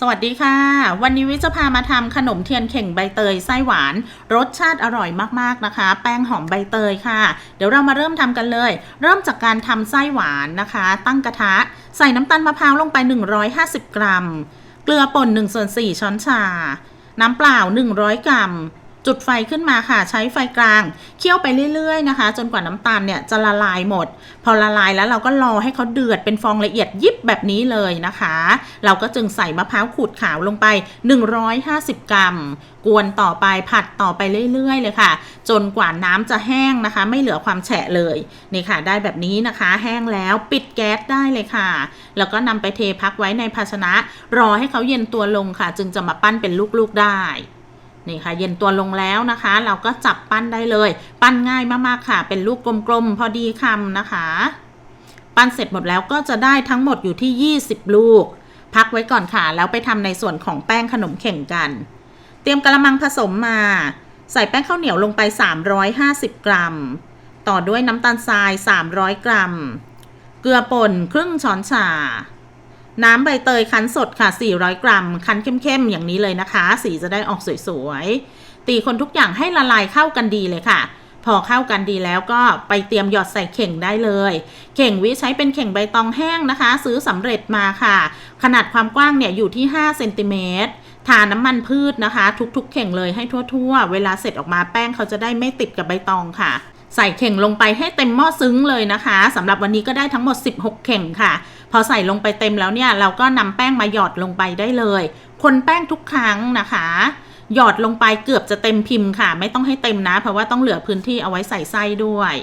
สวัสดีค่ะ วันนี้วิจะพามาทำขนมเทียนเข่งใบเตยไส้หวาน รสชาติอร่อยมากๆนะคะ แป้งหอมใบเตยค่ะ เดี๋ยวเรามาเริ่มทำกันเลย เริ่มจากการทำไส้หวานนะคะ ตั้งกระทะ ใส่น้ำตาลมะพร้าวลงไป 150 กรัม เกลือป่น1ส่วน4ช้อนชา น้ำเปล่า 100 กรัม จุดไฟขึ้นมาค่ะ ใช้ไฟกลาง เคี่ยวไปเรื่อยๆนะคะ จนกว่าน้ำตาลเนี่ยจะละลายหมด พอละลายแล้วเราก็รอให้เขาเดือดเป็นฟองละเอียดยิบแบบนี้เลยนะคะ เราก็จึงใส่มะพร้าวขูดขาวลงไป 150 กรัม กวนต่อไปผัดต่อไปเรื่อยๆ เลยค่ะ จนกว่าน้ำจะแห้งนะคะ ไม่เหลือความแฉะเลยนี่ค่ะ ได้แบบนี้นะคะ แห้งแล้วปิดแก๊สได้เลยค่ะ แล้วก็นำไปเทพักไว้ในภาชนะ รอให้เขาเย็นตัวลงค่ะ จึงจะมาปั้นเป็นลูกๆได้ นี่ค่ะเย็นตัวลงแล้วนะคะ เราก็จับปั้นได้เลย ปั้นง่ายมากๆค่ะ เป็นลูกกลมๆพอดีคำนะคะ ปั้นเสร็จหมดแล้วก็จะได้ทั้งหมดอยู่ที่ 20 ลูก พักไว้ก่อนค่ะ แล้วไปทำในส่วนของแป้งขนมเข่งกัน เตรียมกระมังผสมมา ใส่แป้งข้าวเหนียวลงไป 350 กรัม ต่อด้วยน้ำตาลทราย 300 กรัม เกลือป่นครึ่งช้อนชา น้ำใบเตยคั้นสดค่ะ 400 กรัม คั้นเข้มๆ อย่างนี้เลยนะคะ สีจะได้ออกสวยๆ ตีคนทุกอย่างให้ละลายเข้ากันดีเลยค่ะ พอเข้ากันดีแล้วก็ไปเตรียมหยอดใส่เข่งได้เลย เข่งวิใช้เป็นเข่งใบตองแห้งนะคะ ซื้อสำเร็จมาค่ะ ขนาดความกว้างเนี่ยอยู่ที่5เซนติเมตรทาน้ำมันพืชนะคะ ทุกๆ เข่งเลยให้ทั่ว ๆ เวลาเสร็จออกมาแป้งเขาจะได้ไม่ติดกับใบตองค่ะ ใส่เข่งลงไปให้เต็มหม้อซึ้งเลยนะคะสำหรับวันนี้ก็ได้ทั้งหมด 16 เข่งค่ะ พอใส่ลงไปเต็มแล้วเนี่ย เราก็นำแป้งมาหยอดลงไปได้เลย คนแป้งทุกครั้งนะคะ หยอดลงไปเกือบจะเต็มพิมพ์ค่ะ ไม่ต้องให้เต็มนะ เพราะว่าต้องเหลือพื้นที่เอาไว้ใส่ไส้ด้วย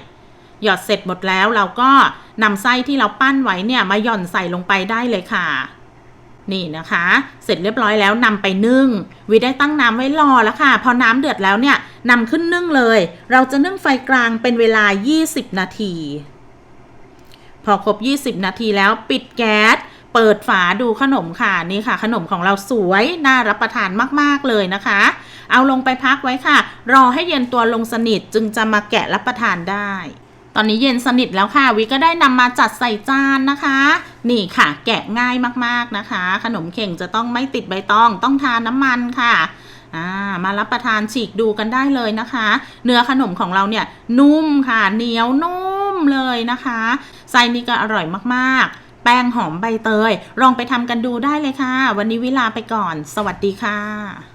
หยอดเสร็จหมดแล้วเราก็นำไส้ที่เราปั้นไว้เนี่ยมาหย่อนใส่ลงไปได้เลยค่ะ นี่นะคะ เสร็จเรียบร้อยแล้วนำไปนึ่ง วิได้ตั้งน้ำไว้รอแล้วค่ะ พอน้ำเดือดแล้วเนี่ยนำขึ้นนึ่งเลย เราจะนึ่งไฟกลางเป็นเวลา 20 นาที พอครบ 20 นาทีแล้วปิดแก๊ส เปิดฝาดูขนมค่ะนี่ค่ะ ขนมของเราสวยน่ารับประทานมากๆเลยนะคะ เอาลงไปพักไว้ค่ะ รอให้เย็นตัวลงสนิทจึงจะมาแกะรับประทานได้ ตอนนี้เย็นสนิทแล้วค่ะ วิก็ได้นำมาจัดใส่จานนะคะ นี่ค่ะ แกะง่ายมากๆนะคะ ขนมเข่งจะต้องไม่ติดใบตอง ต้องทานน้ำมันค่ะามารับประทานฉีกดูกันได้เลยนะคะ เนื้อขนมของเราเนี่ยนุ่มค่ะเหนียวนุ่มเลยนะคะไส้นี่ก็อร่อยมากๆ แป้งหอมใบเตย ลองไปทำกันดูได้เลยค่ะ วันนี้วิลาไปก่อน สวัสดีค่ะ